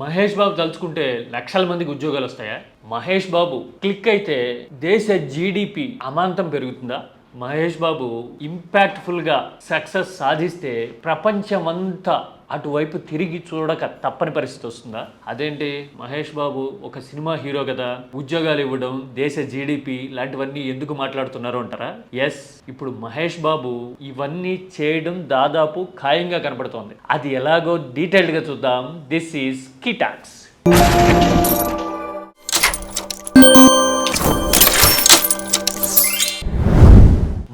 మహేష్ బాబు తలుచుకుంటే లక్షల మందికి ఉద్యోగాలు వస్తాయా? మహేష్ బాబు క్లిక్ అయితే దేశ జీడిపి అమాంతం పెరుగుతుందా? మహేష్ బాబు ఇంపాక్ట్ఫుల్గా సక్సెస్ సాధిస్తే ప్రపంచమంతా అటువైపు తిరిగి చూడక తప్పని పరిస్థితి వస్తుందా? అదేంటి? మహేష్ బాబు ఒక సినిమా హీరో కదా ఉద్యోగాలు ఇవ్వడం దేశ జీడిపి లాంటివన్నీ ఎందుకు మాట్లాడుతున్నారు అంటారా? ఎస్ ఇప్పుడు మహేష్ బాబు ఇవన్నీ చేయడం దాదాపు ఖాయంగా కనపడుతోంది అది ఎలాగో డీటెయిల్డ్గా చూద్దాం. దిస్ ఈస్ కిటాక్స్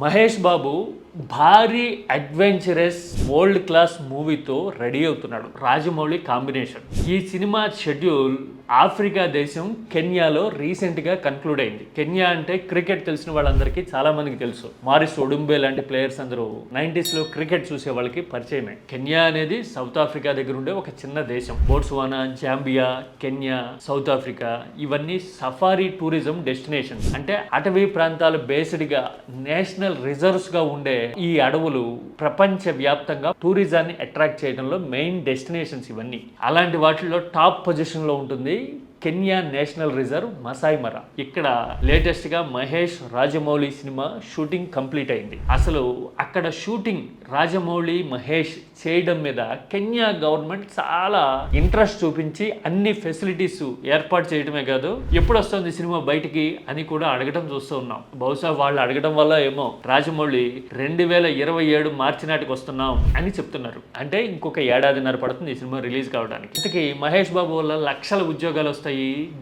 మహేష్ బాబు భారీ అడ్వెంచరస్ వరల్డ్ క్లాస్ మూవీతో రెడీ అవుతున్నాడు. రాజమౌళి కాంబినేషన్. ఈ సినిమా షెడ్యూల్ ఆఫ్రికా దేశం కెన్యాలో రీసెంట్గా కన్క్లూడ్ అయింది. కెన్యా అంటే క్రికెట్ తెలిసిన వాళ్ళందరికీ చాలా మందికి తెలుసు. మారిస్ ఒడుంబే లాంటి ప్లేయర్స్ అందరూ నైంటీస్లో క్రికెట్ చూసే వాళ్ళకి పరిచయమే. కెన్యా అనేది సౌత్ ఆఫ్రికా దగ్గర ఉండే ఒక చిన్న దేశం. Botswana Zambia Kenya South Africa ఇవన్నీ సఫారీ టూరిజం డెస్టినేషన్ అంటే అటవీ ప్రాంతాలు బేస్డ్గా నేషనల్ రిజర్వ్స్గా ఉండే ఈ అడవులు ప్రపంచ వ్యాప్తంగా టూరిజాన్ని అట్రాక్ట్ చేయడంలో మెయిన్ డెస్టినేషన్స్ ఇవన్నీ. అలాంటి వాటిల్లో టాప్ పొజిషన్లో ఉంటుంది Kenya national reserve Maasai Mara. ఇక్కడ లేటెస్ట్గా Mahesh Rajamouli cinema shooting complete అయింది. అసలు అక్కడ షూటింగ్ రాజమౌళి మహేష్ చేయడం మీద కెన్యా గవర్నమెంట్ చాలా ఇంట్రెస్ట్ చూపించి అన్ని ఫెసిలిటీస్ ఏర్పాటు చేయడమే కాదు ఎప్పుడు వస్తుంది సినిమా బయటికి అని కూడా అడగడం చూస్తూ ఉన్నాం. బహుశా వాళ్ళు అడగడం వల్ల ఏమో రాజమౌళి రెండు వేల ఇరవై ఏడు మార్చి నాటికి వస్తున్నాం అని చెప్తున్నారు. అంటే ఇంకొక ఏడాదిన్నర పడుతుంది ఈ సినిమా రిలీజ్ కావడానికి. ఇంతకీ మహేష్ బాబు వల్ల లక్షల ఉద్యోగాలు వస్తాయి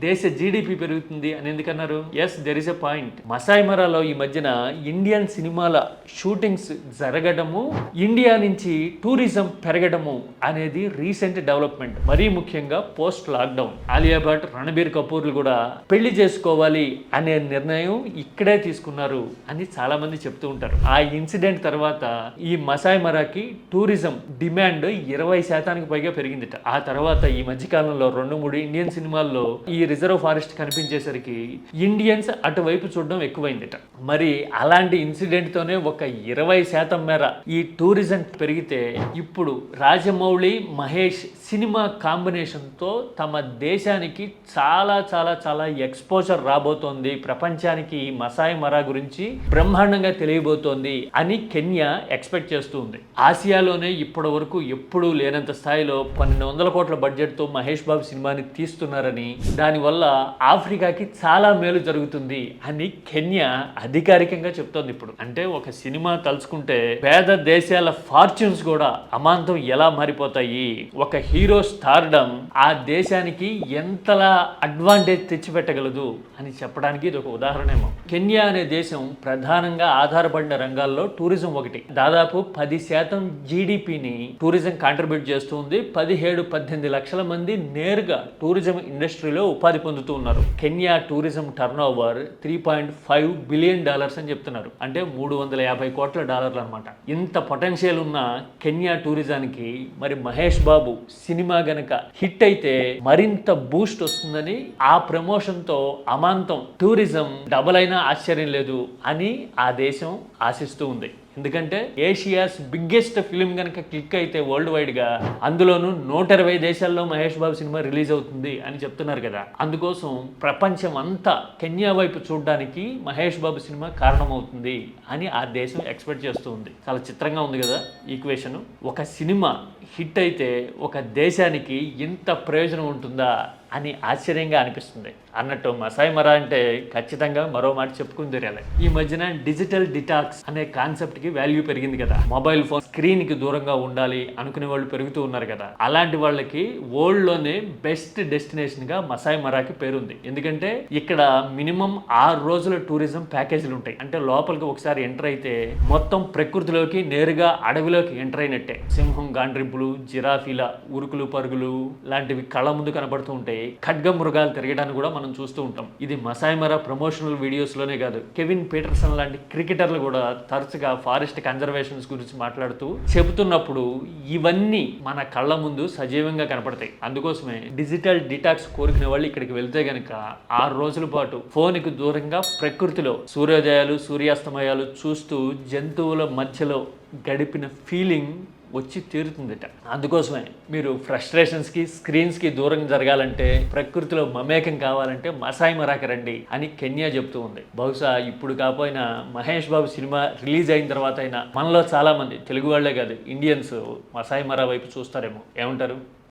దేశ జీడిపి పెరుగుతుంది అని ఎందుకన్నారు? Yes there is a point మసాయిమరాలో ఈ మధ్యన ఇండియన్ సినిమాల షూటింగ్స్ జరగడము ఇండియా నుంచి టూరిజం పెరగడము అనేది రీసెంట్ డెవలప్మెంట్ మరీ ముఖ్యంగా పోస్ట్ లాక్డౌన్ ఆలియా భట్ రణబీర్ కపూర్లు కూడా పెళ్ళి చేసుకోవాలి అనే నిర్ణయం ఇక్కడే తీసుకున్నారు అని చాలా మంది చెప్తూ ఉంటారు. ఆ ఇన్సిడెంట్ తర్వాత ఈ మసాయిమరాకి టూరిజం డిమాండ్ ఇరవై శాతానికి పైగా పెరిగిందిట. ఆ తర్వాత ఈ మధ్యకాలంలో రెండు మూడు ఇండియన్ సినిమాల్లో ఈ రిజర్వ్ ఫారెస్ట్ కనిపించేసరికి ఇండియన్స్ అటువైపు చూడడం ఎక్కువైందిట. మరి అలాంటి ఇన్సిడెంట్ తోనే ఒక ఇరవై శాతం మేర ఈ టూరిజం పెరిగితే ఇప్పుడు రాజమౌళి మహేష్ సినిమా కాంబినేషన్తో తమ దేశానికి చాలా చాలా చాలా ఎక్స్పోజర్ రాబోతోంది. ప్రపంచానికి ఈ మసాయి మరా గురించి బ్రహ్మాండంగా తెలియబోతోంది అని కెన్యా ఎక్స్పెక్ట్ చేస్తూ ఉంది. ఆసియాలోనే ఇప్పటి వరకు ఎప్పుడూ లేనంత స్థాయిలో పన్నెండు వందల కోట్ల బడ్జెట్తో మహేష్ బాబు సినిమాని తీస్తున్నారని దానివల్ల ఆఫ్రికాకి చాలా మేలు జరుగుతుంది అని కెన్యా అధికారికంగా చెప్తోంది ఇప్పుడు. అంటే ఒక సినిమా తలుచుకుంటే పేద దేశాల ఫార్చ్యూన్స్ కూడా అమాంతం ఎలా మారిపోతాయి? ఒక హీరో స్టార్డమ్ ఆ దేశానికి ఎంతలా అడ్వాంటేజ్ తెచ్చిపెట్టగలదు అని చెప్పడానికి ఇది ఒక ఉదాహరణేమో కెన్యా అనే దేశం ప్రధానంగా ఆధారపడిన రంగాల్లో టూరిజం ఒకటి. దాదాపు పది శాతం జీడిపిని టూరిజం కాంట్రిబ్యూట్ చేస్తుంది. పదిహేడు పద్దెనిమిది లక్షల మంది నేరుగా టూరిజం ఇండస్ట్రీలో ఉపాధి పొందుతూ ఉన్నారు. Kenya tourism turn over three point five billion dollars అని చెప్తున్నారు. అంటే మూడు వందల యాభై కోట్ల డాలర్లు అనమాట ఇంత పొటెన్షియల్ ఉన్న కెన్యా టూరిజానికి మరి మహేష్ బాబు సినిమా గనక హిట్ అయితే మరింత బూస్ట్ వస్తుందని ఆ ప్రమోషన్తో అమాంతం టూరిజం డబుల్ అయినా ఆశ్చర్యం లేదు అని ఆ దేశం ఆశిస్తూ ఉంది. ఎందుకంటే ఏషియాస్ బిగ్గెస్ట్ ఫిలిం కనుక క్లిక్ అయితే వరల్డ్ వైడ్గా అందులోనూ నూట ఇరవై దేశాల్లో మహేష్ బాబు సినిమా రిలీజ్ అవుతుంది అని చెప్తున్నారు కదా. అందుకోసం ప్రపంచం అంతా కెన్యా వైపు చూడడానికి మహేష్ బాబు సినిమా కారణమవుతుంది అని ఆ దేశం ఎక్స్పెక్ట్ చేస్తూ ఉంది. చాలా చిత్రంగా ఉంది కదా ఈక్వేషన్. ఒక సినిమా హిట్ అయితే ఒక దేశానికి ఇంత ప్రయోజనం ఉంటుందా అని ఆశ్చర్యంగా అనిపిస్తుంది. అన్నట్టు మసాయి మరా అంటే ఖచ్చితంగా మరో మాట చెప్పుకుని తెరాలి ఈ మధ్యన డిజిటల్ డిటాక్స్ అనే కాన్సెప్ట్కి వాల్యూ పెరిగింది కదా. మొబైల్ ఫోన్ స్క్రీన్కి దూరంగా ఉండాలి అనుకునే వాళ్ళు పెరుగుతూ ఉన్నారు కదా. అలాంటి వాళ్ళకి వరల్డ్లోనే బెస్ట్ డెస్టినేషన్గా మసాయి మరాకి పేరుంది. ఎందుకంటే ఇక్కడ మినిమం ఆరు రోజుల టూరిజం ప్యాకేజీలు ఉంటాయి. అంటే లోపలికి ఒకసారి ఎంటర్ అయితే మొత్తం ప్రకృతిలోకి నేరుగా అడవిలోకి ఎంటర్ అయినట్టే. సింహం గాండ్రింపులు జిరాఫీల ఉరుకులు పరుగులు లాంటివి కళ్ళ ముందు కనబడుతూ ఉంటాయి ఖడ్గ మృగాలు తిరగడానికి కూడా మనం చూస్తూ ఉంటాం. ఇది మసాయిమరా ప్రమోషనల్ వీడియోస్లోనే కాదు. కెవిన్ పీటర్సన్ లాంటి క్రికెటర్లు కూడా తరచుగా ఫారెస్ట్ కన్జర్వేషన్స్ గురించి మాట్లాడుతూ చెబుతున్నప్పుడు ఇవన్నీ మన కళ్ళ ముందు సజీవంగా కనపడతాయి. అందుకోసమే డిజిటల్ డిటాక్స్ కోరుకునే వాళ్ళు ఇక్కడికి వెళ్తే గనక ఆరు రోజుల పాటు ఫోన్కి దూరంగా ప్రకృతిలో సూర్యోదయాలు సూర్యాస్తమయాలు చూస్తూ జంతువుల మధ్యలో గడిపిన ఫీలింగ్ వచ్చి తీరుతుందిట. అందుకోసమే మీరు ఫ్రస్ట్రేషన్స్కి స్క్రీన్స్కి దూరం జరగాలంటే ప్రకృతిలో మమేకం కావాలంటే మసాయి మరాకి రండి అని కెన్యా చెప్తూ ఉంది. బహుశా ఇప్పుడు కాకపోయినా మహేష్ బాబు సినిమా రిలీజ్ అయిన తర్వాత అయినా మనలో చాలామంది తెలుగు వాళ్ళే కాదు ఇండియన్స్ మసాయి మరా వైపు చూస్తారేమో. ఏమంటారు?